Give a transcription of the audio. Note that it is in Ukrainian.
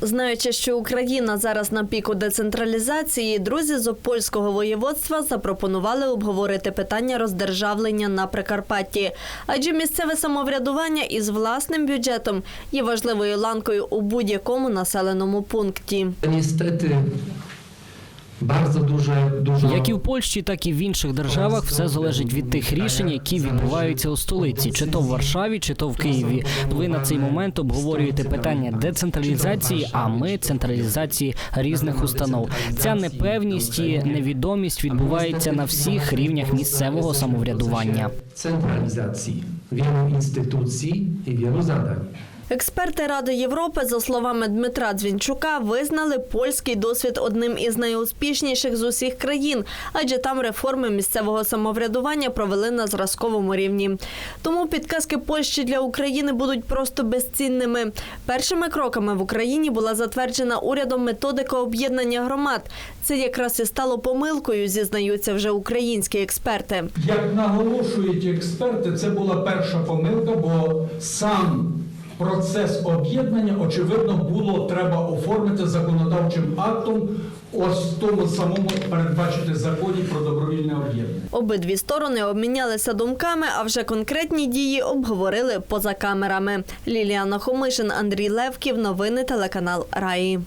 Знаючи, що Україна зараз на піку децентралізації, друзі з польського воєводства запропонували обговорити питання роздержавлення на Прикарпатті. Адже місцеве самоврядування із власним бюджетом є важливою ланкою у будь-якому населеному пункті. Dużo... Як і в Польщі, так і в інших державах все залежить від тих рішень, які відбуваються у столиці, чи то в Варшаві, чи то в Києві. Ви на цей момент обговорюєте питання децентралізації, а ми централізації різних установ. Ця непевність і невідомість відбувається на всіх рівнях місцевого самоврядування. centralizacji wielu instytucji i wielu zadań. Експерти Ради Європи, за словами Дмитра Дзвінчука, визнали польський досвід одним із найуспішніших з усіх країн, адже там реформи місцевого самоврядування провели на зразковому рівні. Тому підказки Польщі для України будуть просто безцінними. Першими кроками в Україні була затверджена урядом методика об'єднання громад. Це якраз і стало помилкою, зізнаються вже українські експерти. Як наголошують експерти, це була перша помилка, бо сам процес об'єднання, очевидно, було треба оформити законодавчим актом, ось тому самому передбачити законі про добровільне об'єднання. Обидві сторони обмінялися думками, а вже конкретні дії обговорили поза камерами. Ліліана Хомишин, Андрій Левків. Новини телеканал Раї.